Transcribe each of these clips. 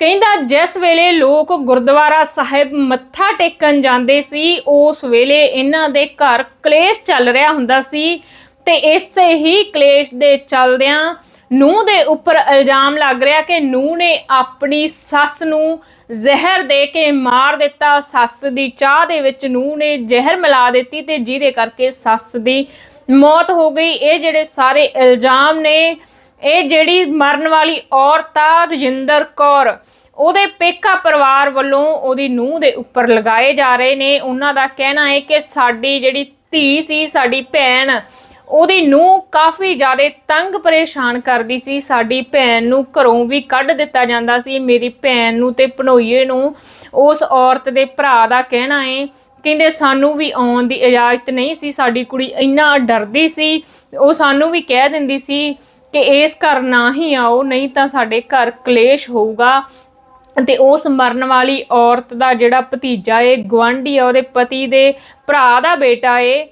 ਕਹਿੰਦਾ ਜਿਸ ਵੇਲੇ ਲੋਕ ਗੁਰਦੁਆਰਾ ਸਾਹਿਬ ਮੱਥਾ ਟੇਕਣ ਜਾਂਦੇ ਸੀ, ਉਸ ਵੇਲੇ ਇਹਨਾਂ ਦੇ ਘਰ ਕਲੇਸ਼ ਚੱਲ ਰਿਹਾ ਹੁੰਦਾ ਸੀ ਤੇ ਇਸੇ ਹੀ ਕਲੇਸ਼ ਦੇ ਚੱਲਦਿਆਂ ਨੂੰਹ ਦੇ ਉੱਪਰ ਇਲਜ਼ਾਮ ਲੱਗ ਰਿਹਾ ਕਿ ਨੂੰਹ ਨੇ ਆਪਣੀ ਸੱਸ ਨੂੰ ਜ਼ਹਿਰ ਦੇ ਕੇ ਮਾਰ ਦਿੱਤਾ। ਸੱਸ ਦੀ ਚਾਹ ਦੇ ਵਿੱਚ ਨੂੰਹ ਨੇ ਜ਼ਹਿਰ ਮਿਲਾ ਦਿੱਤੀ ਤੇ ਜਿਹਦੇ ਕਰਕੇ ਸੱਸ ਦੀ ਮੌਤ ਹੋ ਗਈ। ਇਹ ਜਿਹੜੇ ਸਾਰੇ ਇਲਜ਼ਾਮ ਨੇ ਇਹ ਜਿਹੜੀ ਮਰਨ ਵਾਲੀ ਔਰਤ ਆ, ਰਜਿੰਦਰ ਕੌਰ, ਉਹਦੇ ਪੇਕਾ ਪਰਿਵਾਰ ਵੱਲੋਂ ਉਹਦੀ ਨੂੰਹ ਦੇ ਉੱਪਰ ਲਗਾਏ ਜਾ ਰਹੇ ਨੇ। ਉਹਨਾਂ ਦਾ ਕਹਿਣਾ ਹੈ ਕਿ ਸਾਡੀ ਜਿਹੜੀ ਧੀ ਸੀ, ਸਾਡੀ ਭੈਣ, ਉਹਦੀ ਨੂੰਹ ਕਾਫੀ ਜ਼ਿਆਦਾ ਤੰਗ ਪਰੇਸ਼ਾਨ ਕਰਦੀ ਸੀ। ਸਾਡੀ ਭੈਣ ਨੂੰ ਘਰੋਂ ਵੀ ਕੱਢ ਦਿੱਤਾ ਜਾਂਦਾ ਸੀ। ਮੇਰੀ ਭੈਣ ਨੂੰ ਤੇ ਭਨੋਈਏ ਨੂੰ ਉਸ ਔਰਤ ਦੇ ਭਰਾ ਦਾ ਕਹਿਣਾ ਹੈ। ਕਹਿੰਦੇ, ਸਾਨੂੰ ਵੀ ਆਉਣ ਦੀ ਇਜਾਜ਼ਤ ਨਹੀਂ ਸੀ। ਸਾਡੀ ਕੁੜੀ ਇੰਨਾ ਡਰਦੀ ਸੀ। ਉਹ ਸਾਨੂੰ ਵੀ ਕਹਿ ਦਿੰਦੀ ਸੀ ਕਿ ਇਸ ਘਰ ਨਾ ਹੀ ਆਓ, ਨਹੀਂ ਤਾਂ ਸਾਡੇ ਘਰ ਕਲੇਸ਼ ਹੋਊਗਾ। ਤੇ ਉਸ ਮਰਨ ਵਾਲੀ ਔਰਤ ਦਾ ਜਿਹੜਾ ਭਤੀਜਾ ਏ ਗਵਾਂਢੀ ਆ, ਉਹਦੇ ਪਤੀ ਦੇ ਭਰਾ ਦਾ ਬੇਟਾ ਏ,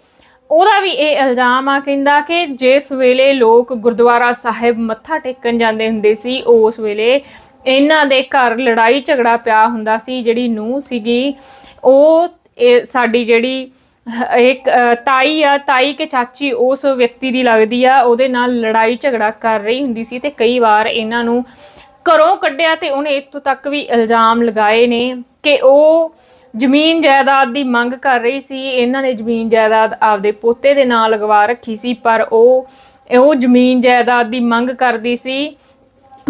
ਉਹਦਾ ਵੀ ਇਹ ਇਲਜ਼ਾਮ ਆ ਕਹਿੰਦਾ ਕਿ ਜਿਸ ਵੇਲੇ ਲੋਕ ਗੁਰਦੁਆਰਾ ਸਾਹਿਬ ਮੱਥਾ ਟੇਕਣ ਜਾਂਦੇ ਹੁੰਦੇ ਸੀ, ਉਸ ਵੇਲੇ ਇਹਨਾਂ ਦੇ ਘਰ ਲੜਾਈ ਝਗੜਾ ਪਿਆ ਹੁੰਦਾ ਸੀ, ਜਿਹੜੀ ਨੂੰਹ ਸੀਗੀ, ਉਹ ਇਹ ਸਾਡੀ ਜਿਹੜੀ ਇੱਕ ਤਾਈ ਆ, ਤਾਈ ਕੇ ਚਾਚੀ ਉਸ ਵਿਅਕਤੀ ਦੀ ਲੱਗਦੀ ਆ, ਉਹਦੇ ਨਾਲ ਲੜਾਈ ਝਗੜਾ ਕਰ ਰਹੀ ਹੁੰਦੀ ਸੀ ਤੇ ਕਈ ਵਾਰ ਇਹਨਾਂ ਨੂੰ ਘਰੋਂ ਕੱਢਿਆ ਤੇ ਉਹਨੇ ਇੱਥੋਂ ਤੱਕ ਵੀ ਇਲਜ਼ਾਮ ਲਗਾਏ ਨੇ ਕਿ ਉਹ ਜ਼ਮੀਨ ਜਾਇਦਾਦ ਦੀ ਮੰਗ ਕਰ ਰਹੀ ਸੀ, ਇਹਨਾਂ ਨੇ ਜ਼ਮੀਨ ਜਾਇਦਾਦ ਆਪਦੇ ਪੋਤੇ ਦੇ ਨਾਂ ਲਗਵਾ ਰੱਖੀ ਸੀ, ਪਰ ਉਹ ਉਹ ਜ਼ਮੀਨ ਜਾਇਦਾਦ ਦੀ ਮੰਗ ਕਰਦੀ ਸੀ।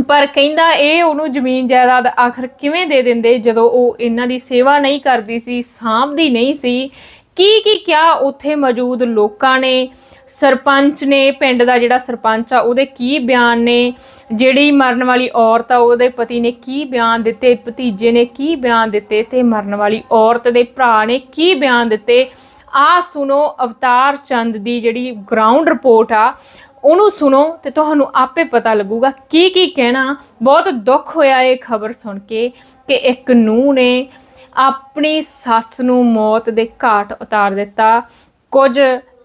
ਪਰ ਕਹਿੰਦਾ ਇਹ ਉਹਨੂੰ ਜ਼ਮੀਨ ਜਾਇਦਾਦ ਆਖਰ ਕਿਵੇਂ ਦੇ ਦਿੰਦੇ ਜਦੋਂ ਉਹ ਇਹਨਾਂ ਦੀ ਸੇਵਾ ਨਹੀਂ ਕਰਦੀ ਸੀ, ਸਾਂਭਦੀ ਨਹੀਂ ਸੀ ਕੀ ਕੀ ਕਿਆ ਉੱਥੇ ਮੌਜੂਦ ਲੋਕਾਂ ਨੇ? ਸਰਪੰਚ ਨੇ, ਪਿੰਡ ਦਾ ਜਿਹੜਾ ਸਰਪੰਚ ਆ, ਉਹਦੇ ਕੀ ਬਿਆਨ ਨੇ? ਜਿਹੜੀ ਮਰਨ ਵਾਲੀ ਔਰਤ ਆ, ਉਹਦੇ ਪਤੀ ਨੇ ਕੀ ਬਿਆਨ ਦਿੱਤੇ? ਭਤੀਜੇ ਨੇ ਕੀ ਬਿਆਨ ਦਿੱਤੇ? ਤੇ ਮਰਨ ਵਾਲੀ ਔਰਤ ਦੇ ਭਰਾ ਨੇ ਕੀ ਬਿਆਨ ਦਿੱਤੇ? ਆ ਸੁਣੋ ਅਵਤਾਰ ਚੰਦ ਦੀ ਜਿਹੜੀ ਗਰਾਊਂਡ ਰਿਪੋਰਟ ਆ, ਉਹਨੂੰ ਸੁਣੋ ਤੇ ਤੁਹਾਨੂੰ ਆਪੇ ਪਤਾ ਲੱਗੂਗਾ ਕੀ ਕੀ ਕਹਿਣਾ। ਬਹੁਤ ਦੁੱਖ ਹੋਇਆ ਇਹ ਖਬਰ ਸੁਣ ਕੇ ਕਿ ਇੱਕ ਨੂੰਹ ਨੇ ਆਪਣੀ ਸੱਸ ਨੂੰ ਮੌਤ ਦੇ ਘਾਟ ਉਤਾਰ ਦਿੱਤਾ। ਕੁਝ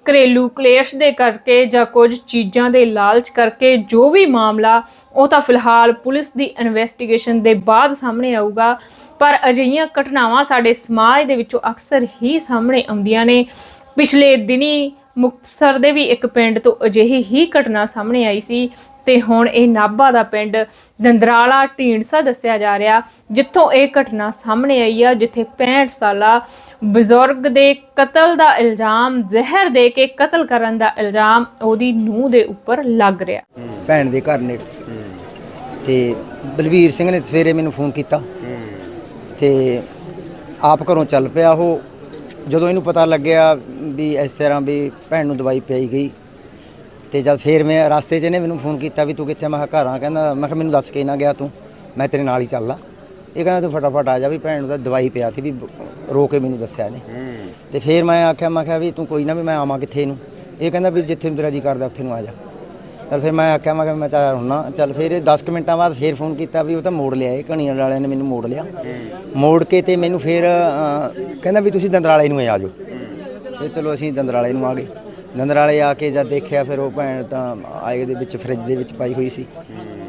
ਘਰੇਲੂ ਕਲੇਸ਼ ਦੇ ਕਰਕੇ ਜਾਂ ਕੁਝ ਚੀਜ਼ਾਂ ਦੇ ਲਾਲਚ ਕਰਕੇ ਜੋ ਵੀ ਮਾਮਲਾ, ਉਹ ਤਾਂ ਫਿਲਹਾਲ ਪੁਲਿਸ ਦੀ ਇਨਵੈਸਟੀਗੇਸ਼ਨ ਦੇ ਬਾਅਦ ਸਾਹਮਣੇ ਆਊਗਾ। ਪਰ ਅਜਿਹੀਆਂ ਘਟਨਾਵਾਂ ਸਾਡੇ ਸਮਾਜ ਦੇ ਵਿੱਚੋਂ ਅਕਸਰ ਹੀ ਸਾਹਮਣੇ ਆਉਂਦੀਆਂ ਨੇ। ਪਿਛਲੇ ਦਿਨੀ ਮੁਕਤਸਰ ਦੇ ਵੀ ਇੱਕ ਪਿੰਡ ਤੋਂ ਅਜਿਹੀ ਹੀ ਘਟਨਾ ਸਾਹਮਣੇ ਆਈ ਸੀ। ਤੇ ਹੁਣ ਇਹ ਨਾਭਾ ਦਾ ਪਿੰਡ ਦੰਦਰਾਲਾ ਢੀਂਡਸਾ ਦੱਸਿਆ ਜਾ ਰਿਹਾ, ਜਿੱਥੋਂ ਇਹ ਘਟਨਾ ਸਾਹਮਣੇ ਆਈ ਆ, ਜਿੱਥੇ 65 ਸਾਲਾ ਬਜ਼ੁਰਗ ਦੇ ਕਤਲ ਦਾ ਇਲਜ਼ਾਮ, ਜ਼ਹਿਰ ਦੇ ਕੇ ਕਤਲ ਕਰਨ ਦਾ ਇਲਜ਼ਾਮ ਉਹਦੀ ਨੂੰਹ ਦੇ ਉੱਪਰ ਲੱਗ ਰਿਹਾ। ਭੈਣ ਦੇ ਘਰ ਨੇੜੇ ਤੇ ਬਲਵੀਰ ਸਿੰਘ ਨੇ ਸਵੇਰੇ ਮੈਨੂੰ ਫੋਨ ਕੀਤਾ। ਤੇ ਆਪ ਘਰੋਂ ਚੱਲ ਪਿਆ ਉਹ। ਜਦੋਂ ਇਹਨੂੰ ਪਤਾ ਲੱਗਿਆ ਵੀ ਇਸ ਤਰ੍ਹਾਂ ਵੀ ਭੈਣ ਨੂੰ ਦਵਾਈ ਪਿਆਈ ਗਈ ਤੇ ਜਦ ਫੇਰ ਮੈਂ ਰਸਤੇ 'ਚ ਇਹਨੇ ਮੈਨੂੰ ਫੋਨ ਕੀਤਾ ਵੀ ਤੂੰ ਕਿੱਥੇ? ਮੈਂ ਕਿਹਾ ਘਰ ਆ। ਕਹਿੰਦਾ, ਮੈਂ ਕਿਹਾ, ਮੈਨੂੰ ਦੱਸ ਕੇ ਨਾ ਗਿਆ ਤੂੰ। ਮੈਂ ਤੇਰੇ ਨਾਲ ਹੀ ਚੱਲਦਾ। ਇਹ ਕਹਿੰਦਾ, ਤੂੰ ਫਟਾਫਟ ਆ ਜਾ ਵੀ ਭੈਣ ਨੂੰ ਤਾਂ ਦਵਾਈ ਪਿਆ ਸੀ ਵੀ ਰੋ ਕੇ ਮੈਨੂੰ ਦੱਸਿਆ ਇਹਨੇ। ਤੇ ਫੇਰ ਮੈਂ ਆਖਿਆ, ਮੈਂ ਕਿਹਾ ਵੀ ਤੂੰ ਕੋਈ ਨਾ ਵੀ ਮੈਂ ਆਵਾਂ ਕਿੱਥੇ ਨੂੰ ਇਹ ਕਹਿੰਦਾ ਵੀ ਜਿੱਥੇ ਤੇਰਾ ਜੀ ਕਰਦਾ, ਉੱਥੇ ਨੂੰ ਆ ਜਾ। ਚਲ ਫਿਰ ਮੈਂ ਆਖਿਆ, ਮੈਂ ਕਿਹਾ ਮੈਂ ਚਾਹ ਹੁੰਨਾ ਚੱਲ ਫਿਰ ਇਹ 10 ਕੁ ਮਿੰਟਾਂ ਬਾਅਦ ਫੇਰ ਫੋਨ ਕੀਤਾ ਵੀ ਉਹ ਤਾਂ ਮੋੜ ਲਿਆ। ਇਹ ਕਣੀਆਂ ਵਾਲਿਆਂ ਨੇ ਮੈਨੂੰ ਮੋੜ ਲਿਆ। ਮੋੜ ਕੇ ਤੇ ਮੈਨੂੰ ਫਿਰ ਕਹਿੰਦਾ ਵੀ ਤੁਸੀਂ ਦੰਦਰਾਲੇ ਨੂੰ ਆ ਜਾਓ। ਫਿਰ ਚਲੋ ਅਸੀਂ ਦੰਦਰਾਲੇ ਨੂੰ ਆ ਗਏ। ਦੰਦਰਾਲੇ ਆ ਕੇ ਜਦ ਦੇਖਿਆ ਫਿਰ ਉਹ ਭੈਣ ਤਾਂ ਆਏ ਦੇ ਵਿੱਚ ਫ੍ਰਿਜ ਦੇ ਵਿੱਚ ਪਾਈ ਹੋਈ ਸੀ।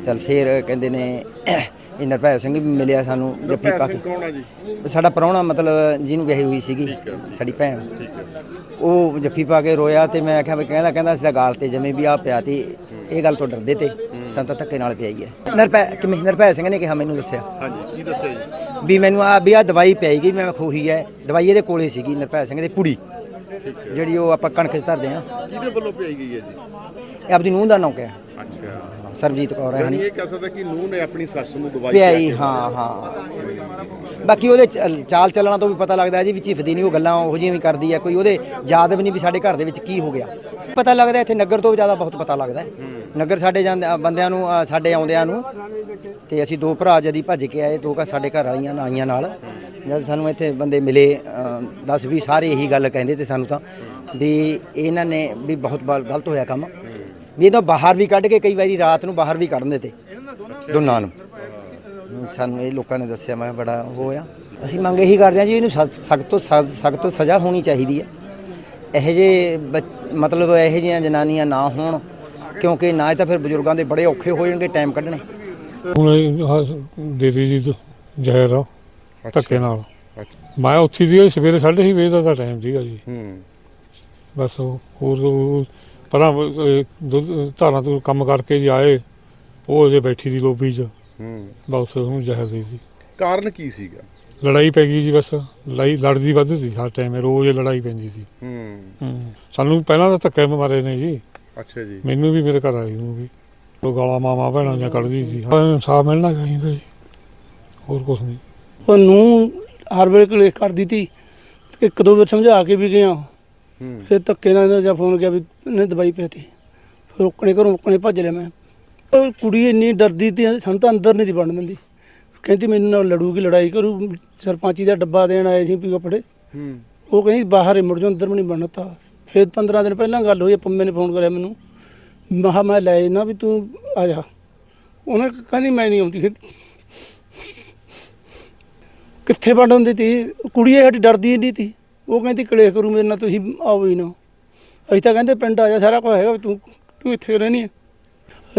ਚਲ ਫਿਰ ਕਹਿੰਦੇ ਨੇ ਇਹ ਨਿਰਭੈ ਸਿੰਘ ਵੀ ਮਿਲਿਆ ਸਾਨੂੰ ਜੱਫੀ ਪਾ ਕੇ। ਜੀ? ਸਾਡਾ ਪ੍ਰਾਹੁਣਾ ਮਤਲਬ ਜਿਹਨੂੰ ਵਿਆਹੀ ਹੋਈ ਸੀਗੀ ਸਾਡੀ ਭੈਣ। ਉਹ ਜੱਫੀ ਪਾ ਕੇ ਰੋਇਆ ਤੇ ਮੈਂ ਆਖਿਆ ਵੀ ਕਹਿੰਦਾ ਕਹਿੰਦਾ ਅਸੀਂ ਤਾਂ ਗਾਲ ਤੇ ਜਮੇ ਵੀ ਆ ਪਿਆ ਤੇ ਇਹ ਗੱਲ ਤੋਂ ਡਰਦੇ ਤੇ ਸਾਨੂੰ ਤਾਂ ਧੱਕੇ ਨਾਲ ਪਿਆਈ ਹੈ ਨਿਰਭੈ ਕਿਵੇਂ? ਨਿਰਭੈ ਸਿੰਘ ਨੇ ਕਿਹਾ ਮੈਨੂੰ ਦੱਸਿਆ। ਹਾਂਜੀ ਕੀ ਦੱਸਿਆ ਜੀ? ਵੀ ਮੈਨੂੰ ਆ ਵੀ ਆ ਦਵਾਈ ਪਿਆਈ ਗਈ ਮੈਂ ਖੋਹੀ ਹੈ। ਦਵਾਈ ਇਹਦੇ ਕੋਲੇ ਸੀਗੀ ਨਿਰਭੈ ਸਿੰਘ ਦੇ ਪੁੜੀ। ਜਿਹੜੀ ਉਹ ਆਪਾਂ ਕਣਕ 'ਚ ਧਰਦੇ ਆ ਕਿਹਦੇ ਵੱਲੋਂ ਪਿਆਈ ਗਈ ਹੈ ਜੀ? ਇਹ ਆਪਦੀ ਨੂੰਹ ਦਾ ਨਾਂ ਕਿਹਾ ਅੱਛਾ। ਸਰਬਜੀਤ ਕੌਰ ਹੈ ਯਾਨੀ ਹਨੀ। ਇਹ ਕਹਿ ਸਕਦਾ ਕਿ ਨੂੰਹ ਨੇ ਆਪਣੀ ਸੱਸ ਨੂੰ ਦਵਾਈ ਪਿਆਈ ਹਾਂ ਹਾਂ। ਬਾਕੀ ਉਹਦੇ ਚ- ਚਾਲ ਚੱਲਣਾ ਤੋਂ ਵੀ ਪਤਾ ਲੱਗਦਾ ਹੈ ਜੀ ਵੀ ਝਿਫਦੀ ਨਹੀਂ ਉਹ ਗੱਲਾਂ ਉਹੋ ਜਿਹੀਆਂ ਵੀ ਕਰਦੀ ਹੈ। ਕੋਈ ਉਹਦੇ ਯਾਦ ਵੀ ਨਹੀਂ ਵੀ ਸਾਡੇ ਘਰ ਦੇ ਵਿੱਚ ਕੀ ਹੋ ਗਿਆ। ਪਤਾ ਲੱਗਦਾ ਇੱਥੇ ਨਗਰ ਤੋਂ ਜ਼ਿਆਦਾ ਬਹੁਤ ਪਤਾ ਲੱਗਦਾ ਹੈ। ਨਗਰ ਸਾਡੇ ਜਾਂਦੇ ਅ, ਬੰਦਿਆਂ ਨੂੰ ਅ, ਸਾਡੇ ਆਉਂਦਿਆਂ ਨੂੰ ਤੇ ਅਸੀਂ ਦੋ ਭਰਾ ਜਦੀ ਭੱਜ ਕੇ ਆਏ ਦੋ ਕਾ ਸਾਡੇ ਘਰ ਵਾਲੀਆਂ ਨਾਲ ਆਈਆਂ ਨਾਲ। ਜਦ ਸਾਨੂੰ ਇੱਥੇ ਬੰਦੇ ਮਿਲੇ 10 20 ਸਾਰੇ ਇਹੀ ਗੱਲ ਕਹਿੰਦੇ ਤੇ ਸਾਨੂੰ ਤਾਂ ਵੀ ਇਹਨਾਂ ਨੇ ਵੀ ਬਹੁਤ ਗਲਤ ਹੋਇਆ ਕੰਮ। ਵੀ ਇਹਦਾ ਬਾਹਰ ਵੀ ਕੱਢ ਕੇ ਕਈ ਵਾਰੀ ਰਾਤ ਨੂੰ ਬਾਹਰ ਵੀ ਕੱਢ ਦਿੰਦੇ ਤੇ। ਦੋਨਾਂ ਨੂੰ। ਸਾਨੂੰ ਇਹ ਲੋਕਾਂ ਨੇ ਦੱਸਿਆ, ਮੈਂ ਬੜਾ ਉਹ ਹੋਇਆ। ਅਸੀਂ ਮੰਗ ਇਹੀ ਕਰਦੇ ਹਾਂ ਜੀ, ਇਹਨੂੰ ਸਖਤ ਤੋਂ ਸਖਤ ਸਜ਼ਾ ਹੋਣੀ ਚਾਹੀਦੀ ਹੈ। ਇਹੋ ਜਿਹੇ ਬੱਚ- ਮਤਲਬ ਇਹੋ ਜਿਹੀਆਂ ਜਨਾਨੀਆਂ ਨਾ ਹੋਣ, ਕਿਉਂਕਿ ਨਾ ਤਾਂ ਫਿਰ ਬਜ਼ੁਰਗਾਂ ਦੇ ਬੜੇ ਔਖੇ ਹੋ ਜਾਣਗੇ, ਟਾਈਮ ਕੱਢਣੇ। ਹੁਣ ਇਹ ਜੀ ਜ਼ਹਿਰ ਆ। ਧੱਕੇ ਨਾਲ। ਅੱਛਾ। ਮੈਂ ਉੱਥੇ ਸੀ ਸਵੇਰੇ 6:30 ਵਜੇ ਦਾ ਤਾਂ ਟਾਈਮ ਸੀਗਾ ਜੀ। ਹੂੰ। ਬਸ ਉਹ ਹੋਰ ਉਹ ਪਰਾਂ ਅਹ, ਦੁੱਧ ਧਾਰਾਂ ਤੋਂ ਕੰਮ ਕਰਕੇ ਜੀ ਆਏ। ਉਹ ਅਜੇ ਬੈਠੀ ਦੀ ਲੋਬੀ 'ਚ। ਹੂੰ। ਬਸ ਉਹਨੂੰ ਜ਼ਹਿਰ ਦੇ ਦਿੱਤੀ। ਕਾਰਨ ਕੀ ਸੀਗਾ? ਲੜਾਈ ਪੈ ਗਈ ਜੀ ਬਸ। ਲੜਾਈ ਲੜਦੀ ਵੱਧ ਸੀ ਹਰ ਟਾਈਮ ਰੋਜ਼ ਹੀ ਲੜਾਈ ਪੈਂਦੀ ਸੀ। ਹੂੰ। ਸਾਨੂੰ ਪਹਿਲਾਂ ਤਾਂ ਧੱਕੇ ਮਾਰੇ ਨੇ ਜੀ। ਅੱਛਾ ਜੀ। ਮੈਨੂੰ ਵੀ ਮੇਰੇ ਘਰ ਆਈ ਨੂੰ ਵੀ। ਉਹ ਗਾਲਾਂ ਮਾਮਾ ਭੈਣਾਂ ਜਾਂ ਕੱਢਦੀ ਸੀ। ਹਾਂ, ਇਨਸਾਫ ਮਿਲਣਾ ਚਾਹੀਦਾ ਜੀ। ਹੋਰ ਕੁਝ ਨਹੀਂ। ਉਹ ਨੂੰ ਹਰ ਵੇਲੇ ਕਲੇਸ਼ ਕਰਦੀ ਤੀ ਤੇ ਇੱਕ ਦੋ ਵਾਰ ਸਮਝਾ ਕੇ ਵੀ ਗਿਆ। ਹੂੰ। ਫਿਰ ਧੱਕੇ ਨਾਲ ਜਾਂ ਫੋਨ ਗਿਆ ਵੀ ਇਹਨੇ ਦਵਾਈ ਪੀਤੀ। ਫਿਰ ਉਕਣੇ ਘਰੋਂ ਉਕਣੇ ਭੱਜ ਲਿਆ ਮੈਂ। ਉਹ ਕੁੜੀ ਇੰਨੀ ਡਰਦੀ ਤੀ ਸਾਨੂੰ ਤਾਂ ਅੰਦਰ ਨਹੀਂ ਦੀ ਬਣ ਦਿੰਦੀ। ਕਹਿੰਦੀ ਮੈਨੂੰ ਨਾਲ ਲੜੂਗੀ ਲੜਾਈ ਕਰੂ ਸਰਪੰਚੀ ਦਾ ਡੱਬਾ ਦੇਣ ਆਏ ਸੀ ਪੀ ਕੱਪੜੇ। ਹੂੰ। ਉਹ ਕਹਿੰਦੀ ਬਾਹਰ ਹੀ ਮੁੜ ਜਾ ਅੰਦਰ ਵੀ ਨਹੀਂ ਬਣਤਾ ਫਿਰ 15 ਦਿਨ ਪਹਿਲਾਂ ਗੱਲ ਹੋਈ ਪੰਮੇ ਨੇ ਫੋਨ ਕਰਿਆ ਮੈਨੂੰ। ਮਹਾ ਮੈਂ ਲੈ ਨਾ ਵੀ ਤੂੰ ਆ ਜਾ। ਉਹਨੇ ਕਹਿੰਦੀ ਮੈਂ ਨਹੀਂ ਆਉਂਦੀ। ਕਿੱਥੇ ਵੜ ਹੁੰਦੀ ਤੀ? ਕੁੜੀ ਇਹ ਸਾਡੀ ਡਰਦੀ ਨਹੀਂ ਤੀ। ਉਹ ਕਹਿੰਦੀ, ਕਲੇਸ਼ ਕਰੂ ਮੇਰੇ ਨਾਲ, ਤੁਸੀਂ ਆਓ ਹੀ ਨਾ। ਅਸੀਂ ਤਾਂ ਕਹਿੰਦੇ, ਪਿੰਡ ਆ ਜਾ, ਸਾਰਾ ਕੁਝ ਹੈਗਾ, ਤੂੰ ਤੂੰ ਇੱਥੇ ਰਹਿਣੀ ਹੈ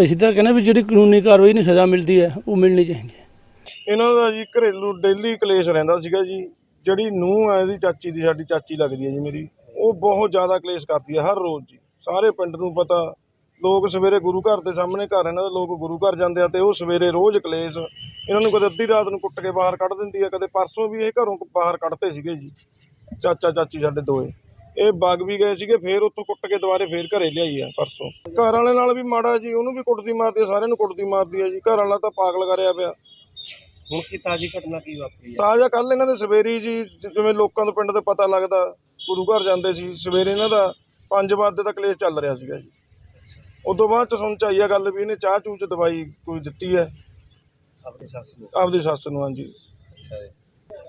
ਅਸੀਂ ਤਾਂ ਕਹਿੰਦੇ ਵੀ ਜਿਹੜੀ ਕਾਨੂੰਨੀ ਕਾਰਵਾਈ ਨੂੰ ਸਜ਼ਾ ਮਿਲਦੀ ਹੈ, ਉਹ ਮਿਲਣੀ ਚਾਹੀਦੀ ਹੈ। ਇਹਨਾਂ ਦਾ ਜੀ ਘਰੇਲੂ ਡੇਲੀ ਕਲੇਸ਼ ਰਹਿੰਦਾ ਸੀਗਾ ਜੀ। ਜਿਹੜੀ ਨੂੰਹ ਹੈ, ਇਹਦੀ ਚਾਚੀ ਦੀ, ਸਾਡੀ ਚਾਚੀ ਲੱਗਦੀ ਹੈ ਜੀ ਮੇਰੀ। ਉਹ ਬਹੁਤ ਜ਼ਿਆਦਾ ਕਲੇਸ਼ ਕਰਦੀ ਹੈ ਹਰ ਰੋਜ਼ ਜੀ। ਸਾਰੇ ਪਿੰਡ ਨੂੰ ਪਤਾ ਲੋਕ ਸਵੇਰੇ ਗੁਰੂ ਘਰ ਦੇ ਸਾਹਮਣੇ ਘਰ ਇਹਨਾਂ ਦੇ ਲੋਕ ਗੁਰੂ ਘਰ ਜਾਂਦੇ ਆ ਤੇ ਉਹ ਸਵੇਰੇ ਰੋਜ਼ ਕਲੇਸ਼ ਇਹਨਾਂ ਨੂੰ ਕਦੇ ਅੱਧੀ ਰਾਤ ਨੂੰ ਕੁੱਟ ਕੇ ਬਾਹਰ ਕੱਢ ਦਿੰਦੀ ਹੈ ਕਦੇ ਪਰਸੋਂ ਵੀ ਇਹ ਘਰੋਂ ਬਾਹਰ ਕੱਢਤੇ ਸੀਗੇ ਜੀ ਚਾਚਾ ਚਾਚੀ ਸਾਡੇ ਦੋਏ। ਇਹ ਵਗ ਵੀ ਗਏ ਸੀਗੇ ਫੇਰ ਉੱਥੋਂ ਕੁੱਟ ਕੇ ਦੁਬਾਰੇ ਫੇਰ ਘਰੇ ਲਿਆਈ ਆ ਪਰਸੋਂ। ਘਰ ਵਾਲੇ ਨਾਲ ਵੀ ਮਾੜਾ ਜੀ ਉਹਨੂੰ ਵੀ ਕੁੱਟਦੀ ਮਾਰਦੀ ਆ ਸਾਰਿਆਂ ਨੂੰ ਕੁੱਟਦੀ ਮਾਰਦੀ ਆ ਜੀ ਘਰ ਵਾਲਾ ਤਾਂ ਪਾਗਲ ਕਰਿਆ ਪਿਆ। ਹੁਣ ਕੀ ਤਾਜੀ ਘਟਨਾ ਕੀ ਵਾਪਰੀ ਤਾਜ਼ਾ ਕੱਲ ਇਹਨਾਂ ਦੇ ਸਵੇਰੀ ਜੀ ਜਿਵੇਂ ਲੋਕਾਂ ਨੂੰ ਪਿੰਡ ਦੇ ਪਤਾ ਲੱਗਦਾ ਗੁਰੂ ਘਰ ਜਾਂਦੇ ਸੀ ਸਵੇਰੇ ਇਹਨਾਂ ਦਾ 5 ਵਜੇ ਦਾ ਕਲੇਸ਼ ਚੱਲ ਰਿਹਾ ਸੀਗਾ ਜੀ। ਉਦੋਂ ਬਾਅਦ ਚ ਸੁਣ ਚ ਆਈ ਆ ਗੱਲ ਵੀ ਇਹਨੇ ਚਾਹ ਚੂਹ ਚ ਦਵਾਈ ਕੋਈ ਦਿੱਤੀ ਹੈ। ਆਪਣੀ ਸੱਸ ਨੂੰ? ਆਪਦੀ ਸੱਸ ਨੂੰ ਹਾਂਜੀ। ਅੱਛਾ ਜੀ।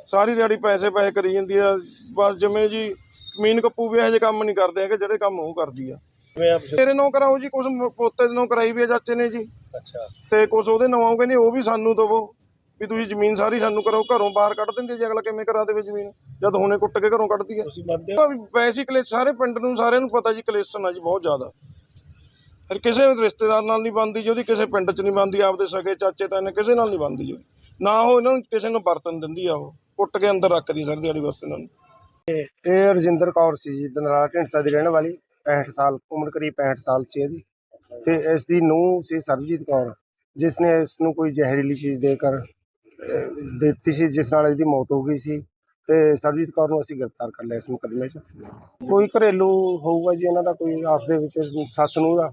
ਸਾਰੀ ਦਿਹਾੜੀ ਪੈਸੇ ਪੈਸੇ ਕਰੀ ਜਾਂਦੀ ਆ। ਬਸ ਜਿਵੇਂ ਜੀ ਕਮੀਨ ਕੱਪੂ ਵੀ ਇਹੋ ਜਿਹੇ ਕੰਮ ਨਹੀਂ ਕਰਦੇ ਹੈਗੇ ਜਿਹੜੇ ਕੰਮ ਉਹ ਕਰਦੀ ਆ। ਆਪ ਤੇਰੇ ਨਾਂ ਕਰਾਓ ਜੀ ਕੁਝ ਪੋਤੇ ਦੇ ਨਾਂ ਕਰਾਈ ਵੀ ਆ ਚਾਚੇ ਨੇ ਜੀ। ਅੱਛਾ। ਤੇ ਕੁਝ ਉਹਦੇ ਨਾਂ ਕਹਿੰਦੇ ਉਹ ਵੀ ਸਾਨੂੰ ਦਵੋ। ਵੀ ਤੁਸੀਂ ਜ਼ਮੀਨ ਸਾਰੀ ਸਾਨੂੰ ਕਰੋ ਘਰੋਂ ਬਾਹਰ ਕੱਢ ਦਿੰਦੇ ਜੀ ਅਗਲਾ ਕਿਵੇਂ ਕਰਾ ਦੇਵੇ ਜ਼ਮੀਨ? ਜਦ ਹੁਣੇ ਕੁੱਟ ਕੇ ਘਰੋਂ ਕੱਢਦੀ ਹੈ ਤੁਸੀਂ ਮੰਨਦੇ ਹੋ? ਕਲੇਸ਼ ਸਾਰੇ ਪਿੰਡ ਨੂੰ ਸਾਰਿਆਂ ਨੂੰ ਪਤਾ ਜੀ ਕਲੇਸ਼ਨ ਆ ਜੀ ਬਹੁਤ ਜ਼ਿਆਦਾ। ਫਿਰ ਕਿਸੇ ਰਿਸ਼ਤੇਦਾਰ ਨਾਲ ਨਹੀਂ ਬਣਦੀ ਜੀ ਉਹਦੀ ਕਿਸੇ ਪਿੰਡ 'ਚ ਨਹੀਂ ਬਣਦੀ, ਆਪਦੇ ਸਕੇ ਚਾਚੇ ਤਾਏ ਕਿਸੇ ਨਾਲ ਨਹੀਂ ਬਣਦੀ ਜੀ। ਨਾ ਉਹ ਇਹਨਾਂ ਨੂੰ ਕਿਸੇ ਨੂੰ ਵਰਤਨ ਦਿੰਦੀ ਆ ਉਹ, ਕੁੱਟ ਕੇ ਅੰਦਰ ਰੱਖਦੀ ਸਾਰੀ ਦਿਹਾੜੀ ਵਾਸਤੇ ਇਹਨਾਂ ਨੂੰ। ਇਹ ਰਜਿੰਦਰ ਕੌਰ ਸੀ ਜੀ, ਦਨਰਾਜ ਢਿੰਡਸਾ ਦੀ ਰਹਿਣ ਵਾਲੀ 65 ਸਾਲ, ਉਮਰ ਕਰੀਬ 65 ਸਾਲ ਸੀ ਇਹਦੀ। ਤੇ ਇਸ ਦੀ ਨੂੰਹ ਸੀ ਸਰਬਜੀਤ ਕੌਰ, ਜਿਸ ਨੇ ਇਸ ਨੂੰ ਕੋਈ ਜ਼ਹਿਰੀਲੀ ਚੀਜ਼ ਦੇ ਕਰ ਦਿੱਤੀ ਸੀ, ਜਿਸ ਨਾਲ ਇਹਦੀ ਮੌਤ ਹੋ ਗਈ ਸੀ। ਤੇ ਸਰਬਜੀਤ ਕੌਰ ਨੂੰ ਅਸੀਂ ਗ੍ਰਿਫਤਾਰ ਕਰ ਲਿਆ ਇਸ ਮੁਕਦਮੇ 'ਚ। ਕੋਈ ਘਰੇਲੂ ਹੋਊਗਾ ਜੀ ਇਹਨਾਂ ਦਾ, ਕੋਈ ਆਪਸ ਦੇ ਵਿੱਚ ਸੱਸ ਨੂੰ ਦਾ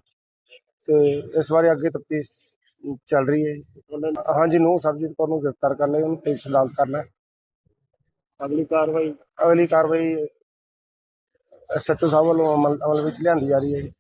ਤੇ ਇਸ ਬਾਰੇ ਅੱਗੇ ਤਫਤੀਸ਼ ਚੱਲ ਰਹੀ ਹੈ। ਹਾਂਜੀ ਨੂੰ ਸਰਬਜੀਤ ਕੌਰ ਨੂੰ ਗ੍ਰਿਫਤਾਰ ਕਰ ਲਿਆ ਉਹਨੂੰ ਪੇਸ਼ ਅਦਾਲਤ ਕਰਨਾ। ਅਗਲੀ ਕਾਰਵਾਈ ਅਗਲੀ ਕਾਰਵਾਈ ਐਸਐਚਓ ਸਾਹਿਬ ਵੱਲੋਂ ਅਮਲ ਅਮਲ ਵਿੱਚ ਲਿਆਂਦੀ ਜਾ ਰਹੀ ਹੈ ਜੀ